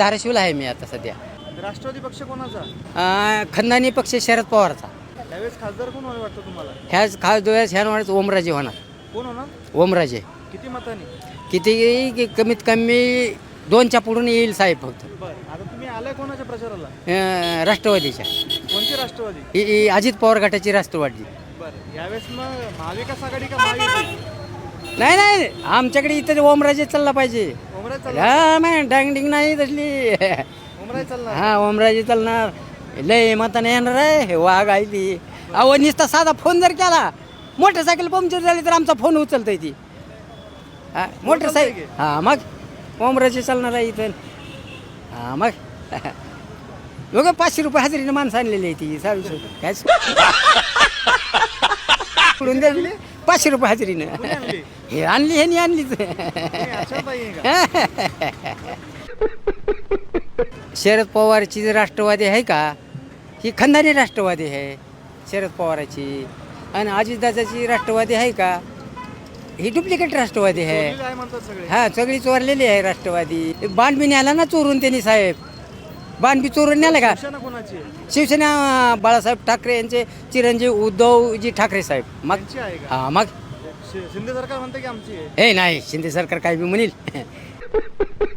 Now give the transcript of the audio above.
धाराशिवला आहे मी आता सध्या. राष्ट्रवादी पक्ष कोणाचा? अं, खंदानी पक्ष शरद पवारचा. खासदार कोण होईल वाटतं तुम्हाला? ह्याच खास डोळ्यास ह्या वाढत ओमराजे होणार. कोण होणार? ओमराजे. किती मतांनी? किती की कमीत कमी दोनच्या पुढून येईल साहेब फक्त. बरं. आता तुम्ही आलाय कोणाच्या प्रचाराला? अं, राष्ट्रवादीच्या. कोणती राष्ट्रवादी? ही ही अजित पवार गटाची राष्ट्रवादी. बरं. यावेळेस मग महाविकास आघाडी का नाही नाही. आमच्याकडे इथं ओमराजे चालला पाहिजे. हा नाही डांग डिंग नाही तसली. हा ओमराजे चालणार. लय मताने येणार आहे. हे वाघ आहे ती. अहो नुसता साधा फोन जर केला मोटरसायकल पंक्चर झाली तर आमचा फोन उचलतोय ती. हा मोटरसायकल हा मग? ओमराजे चालणार आहे इथं हा मग? बघा पाचशे रुपये हजेरीने माणसं आणलेली आहे ती साडे काय सोडून द्या पाचशे रुपये हजेरीनं? हे आणली हे नाही आणलीच शरद पवारची जी राष्ट्रवादी आहे का ही खंदानी राष्ट्रवादी आहे शरद पवाराची. आणि अजितदादाची राष्ट्रवादी आहे का ही डुप्लिकेट राष्ट्रवादी आहे. हा सगळी चोरलेली आहे राष्ट्रवादी. बाणबी न्याला ना चोरून त्यांनी साहेब. बाणबी चोरून न्याला का? शिवसेना कोणाची आहे? शिवसेना अं, बाळासाहेब ठाकरे यांचे चिरंजीव उद्धवजी ठाकरे साहेब. मग त्यांची आहे का? हा मग शि- शिंदे सरकार म्हणते की आमची आहे? हे नाही शिंदे सरकार काय बी म्हणील.